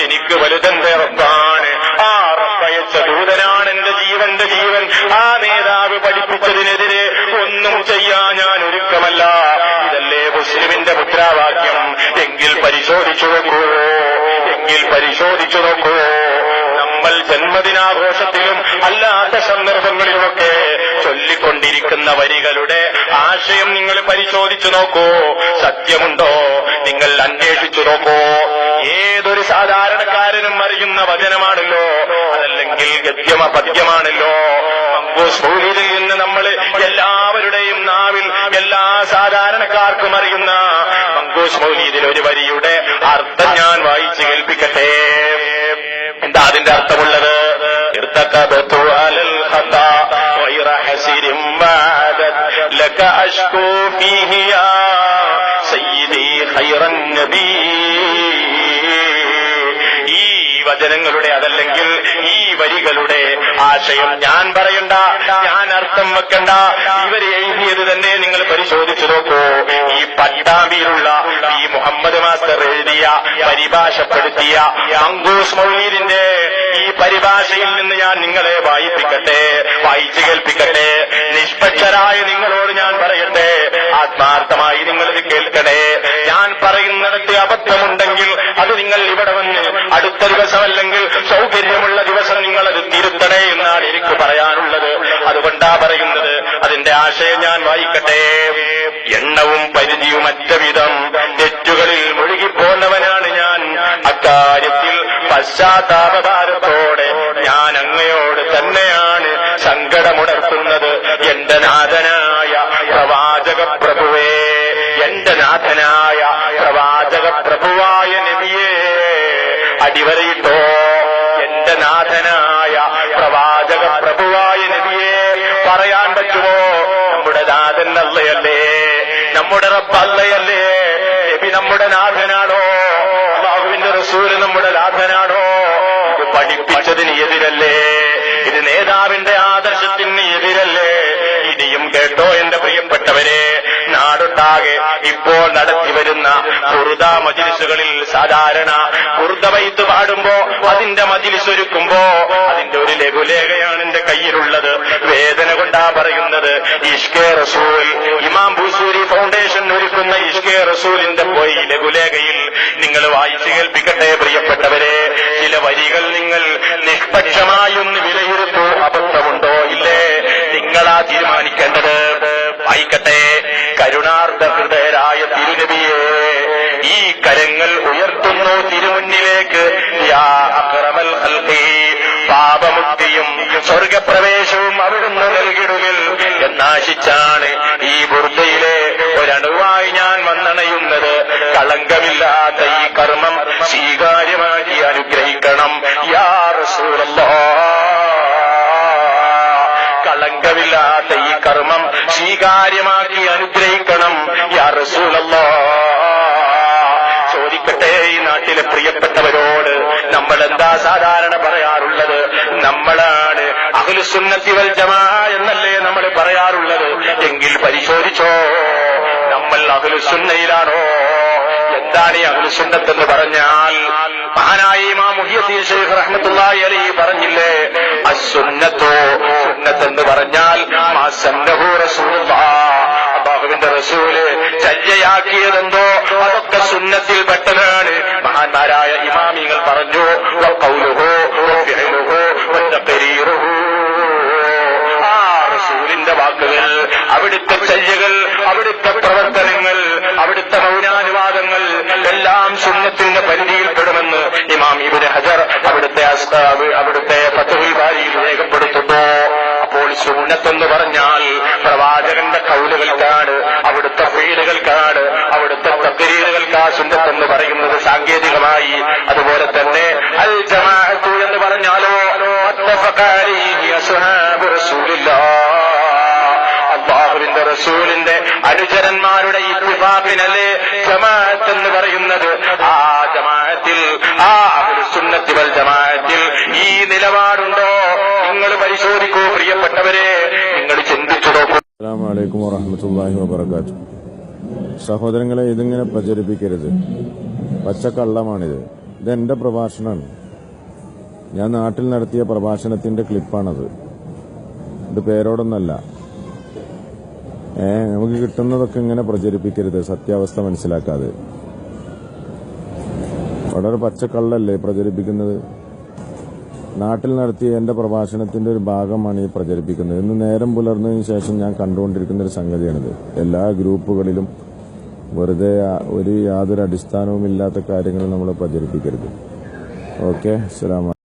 എനിക്ക് വലുതെന്റെ റബ്ബാണ് ആ റബ്ബയച്ച ദൂതനാണ് എന്റെ ജീവന്റെ ജീവൻ. ആ നേതാവ് പഠിപ്പിച്ചതിനെതിരെ ഒന്നും ചെയ്യാൻ ഞാൻ ഒരുക്കമല്ല. ഇതല്ലേ മുസ്ലിമിന്റെ മുദ്രാവാക്യം. എങ്കിൽ പരിശോധിച്ചു നോക്കൂ. എങ്കിൽ പരിശോധിച്ചു നോക്കൂ. നമ്മൾ ജന്മദിനാഘോഷത്തിലും അല്ലാത്ത സന്ദർഭങ്ങളിലുമൊക്കെ ചൊല്ലിക്കൊണ്ടിരിക്കുന്ന വരികളുടെ ആശയം നിങ്ങൾ പരിശോധിച്ചു നോക്കൂ. സത്യമുണ്ടോ? നിങ്ങൾ അന്വേഷിച്ചു നോക്കൂ. ഏതൊരു സാധാരണക്കാരനും അറിയുന്ന വചനമാണല്ലോ അതല്ലെങ്കിൽ ഗദ്യമ പദ്യമാണല്ലോ മങ്കൂസ് നിന്ന് നമ്മൾ എല്ലാവരുടെയും നാവിൽ എല്ലാ സാധാരണക്കാർക്കും അറിയുന്ന മങ്കൂസ് മൗലീദിൽ ഒരു വരിയുടെ അർത്ഥം ഞാൻ വായിച്ചു കേൾപ്പിക്കട്ടെ എന്താ അതിന്റെ അർത്ഥമുള്ളത് ارتكبت على الخطا غير حسير وعدت لك أشكو فيه يا അതല്ലെങ്കിൽ ഈ വരികളുടെ ആശയം ഞാൻ പറയണ്ട ഞാൻ അർത്ഥം വെക്കണ്ട. ഇവരെ എഴുതിയത് തന്നെ നിങ്ങൾ പരിശോധിച്ചു നോക്കൂ. ഈ പട്ടാമ്പിയിലുള്ള ഈ മുഹമ്മദ് മാസ്റ്റർ എഴുതിയ പരിഭാഷപ്പെടുത്തിയ അങ്കൂസ് മൗലീദിന്റെ ഈ പരിഭാഷയിൽ നിന്ന് ഞാൻ നിങ്ങളെ വായിപ്പിക്കട്ടെ വായിച്ചു കേൾപ്പിക്കട്ടെ. നിഷ്പക്ഷരായ നിങ്ങളോട് ഞാൻ പറയട്ടെ. ആത്മാർത്ഥമായി നിങ്ങളിത് കേൾക്കണേ. ഞാൻ പറയുന്നിടത്ത് അബദ്ധമുണ്ടെങ്കിൽ അത് നിങ്ങൾ ഇവിടെ അടുത്ത ദിവസമല്ലെങ്കിൽ സൗകര്യമുള്ള ദിവസം നിങ്ങൾ അത് തിരുത്തണേ എന്നാണ് എനിക്ക് പറയാനുള്ളത്. അതുകൊണ്ടാ പറയുന്നത്. അതിന്റെ ആശയം ഞാൻ വായിക്കട്ടെ. എണ്ണവും പരിധിയും അറ്റവിധം തെറ്റുകളിൽ മുഴുകിപ്പോന്നവനാണ് ഞാൻ. അക്കാര്യത്തിൽ പശ്ചാത്താപഭാരത്തോടെ ഞാൻ അങ്ങയോട് തന്നെയാണ് സങ്കടമുണർത്തുന്നത്. എന്റെ നാഥനായ പ്രവാചക അടിവരയിട്ടോ എന്റെ നാഥനായ പ്രവാചക പ്രഭുവായ നബിയെ പറയാൻ പറ്റുമോ? നമ്മുടെ നാഥൻ അല്ലയല്ലേ? നമ്മുടെ റബ്ബ് അല്ലയല്ലേ? നബി നമ്മുടെ നാഥനാണോ? അള്ളാഹുവിന്റെ റസൂൽ നമ്മുടെ നാഥനാണോ? ഇത് പഠിപ്പിച്ചതിന് എതിരല്ലേ? ഇത് നേതാവിന്റെ ആദർശത്തിന് എതിരല്ലേ? ഇനിയും കേട്ടോ എന്റെ പ്രിയപ്പെട്ടവരെ നാടൊട്ടാകെ ഇപ്പോൾ നടത്തി വരുന്ന കുർദ മജിലിസുകളിൽ സാധാരണ കുറുദ വൈത്ത് പാടുമ്പോ അതിന്റെ മജിലിസ് ഒരുക്കുമ്പോ അതിന്റെ ഒരു ലഘുലേഖയാണ് എന്റെ കയ്യിലുള്ളത്. വേദന കൊണ്ടാ പറയുന്നത് ഇഷ്കെ റസൂൽ. ഇമാം ഭൂസൂരി ഫൗണ്ടേഷൻ ഒരുക്കുന്ന ഇഷ്കെ റസൂലിന്റെ പോയി ലഘുലേഖയിൽ നിങ്ങൾ വായിച്ചു കേൾപ്പിക്കട്ടെ പ്രിയപ്പെട്ടവരെ. കരങ്ങൾ ഉയർത്തുന്നു തിരുമുന്നിലേക്ക്. യാ പാപമുക്തിയും സ്വർഗപ്രവേശവും അവിടുന്ന് നൽകിടുകിൽ എന്നാശിച്ചാണ് ഈ ബുർദയിലെ ഒരണുവായി ഞാൻ വന്നണയുന്നത്. കളങ്കമില്ലാത്ത ഈ കർമ്മം സ്വീകാര്യമാക്കി അനുഗ്രഹിക്കണം. യാ റസൂലല്ലോ കളങ്കമില്ലാത്ത ഈ കർമ്മം സ്വീകാര്യമാക്കി അനുഗ്രഹിക്കണം. യാ റസൂലല്ലാ നാട്ടിലെ പ്രിയപ്പെട്ടവരോട് നമ്മൾ എന്താ സാധാരണ പറയാറുള്ളത്? നമ്മളാണ് അഖിലുസുന്നത്തി വൽ ജമാ എന്നല്ലേ നമ്മൾ പറയാറുള്ളത്? എങ്കിൽ പരിശോധിച്ചോ നമ്മൾ അഖിലുസുന്നയിലാണോ എന്താണ് ഈ അഖിലുസുന്നത്ത് എന്ന് പറഞ്ഞാൽ മഹാനായ ഇമാം മുഹിയദ്ദീൻ ഷെയ്ഖ് റഹ്മത്തുള്ളാഹി അലൈഹി പറഞ്ഞില്ലേ അസുന്നത്തോ സുന്നത്ത് എന്ന് പറഞ്ഞാൽ മാ സന്നഹു റസൂലുള്ളാഹ് അള്ളാഹുവിന്റെ റസൂൽ ചര്യയാക്കിയതെന്തോ അതൊക്കെ സുന്നത്തിൽ പെട്ടതാണ്. മഹാന്മാരായ ഇമാമിങ്ങൾ പറഞ്ഞു ആ റസൂലിന്റെ വാക്കുകൾ അവിടുത്തെ ചര്യകൾ അവിടുത്തെ പ്രവർത്തനങ്ങൾ അവിടുത്തെ മൗനാനുവാദങ്ങൾ എല്ലാം സുന്നത്തിന്റെ പരിധിയിൽപ്പെടുമെന്ന് ഇമാം ഇബിന് ഹജർ അവിടുത്തെ അവിടുത്തെ ഫത്തുൽ ബാരിയിൽ രേഖപ്പെടുത്തുന്നു. അപ്പോൾ സുന്നത്തെന്ന് പറഞ്ഞാൽ പ്രവാചകന്റെ കൗലുകൾക്കാണ് സാങ്കേതികമായി. അതുപോലെ തന്നെ അൽ ജമാഅത്തു എന്ന് പറഞ്ഞാലോ അള്ളാഹുവിന്റെ റസൂലിന്റെ അനുചരന്മാരുടെ ഇത്തിഫാഖിനല്ലേ ജമാഅത്ത് എന്ന് പറയുന്നത്? ആ ജമാഅത്തിൽ ആ സുന്നത്തി വൽ ജമാഅത്തിൽ ഈ നിലപാടുണ്ടോ? നിങ്ങൾ പരിശോധിക്കൂ പ്രിയപ്പെട്ടവരെ. നിങ്ങൾ ചിന്തിച്ചു നോക്കൂ. അസ്സാം വലൈക്കും വറഹ്മത്തുള്ളാഹി വബറകാതുഹു. സഹോദരങ്ങളെ ഇതിങ്ങനെ പ്രചരിപ്പിക്കരുത്. പച്ചക്കള്ളമാണിത്. ഇതെന്റെ പ്രഭാഷണമാണ്. ഞാൻ നാട്ടിൽ നടത്തിയ പ്രഭാഷണത്തിന്റെ ക്ലിപ്പാണത്. ഇത് പേരോടൊന്നല്ല. ഏ നമുക്ക് കിട്ടുന്നതൊക്കെ ഇങ്ങനെ പ്രചരിപ്പിക്കരുത്. സത്യാവസ്ഥ മനസ്സിലാക്കാതെ. വളരെ പച്ചക്കള്ളല്ലേ പ്രചരിപ്പിക്കുന്നത്? നാട്ടിൽ നടത്തിയ എന്റെ പ്രഭാഷണത്തിന്റെ ഒരു ഭാഗമാണ് ഈ പ്രചരിപ്പിക്കുന്നത്. ഇന്ന് നേരം പുലർന്നതിന് ശേഷം ഞാൻ കണ്ടുകൊണ്ടിരിക്കുന്ന ഒരു സംഗതിയാണിത്. എല്ലാ ഗ്രൂപ്പുകളിലും വെറുതെ ഒരു യാതൊരു അടിസ്ഥാനവും ഇല്ലാത്ത കാര്യങ്ങൾ നമ്മൾ പ്രചരിപ്പിക്കരുത്. ഓക്കെ അസ്സലാമു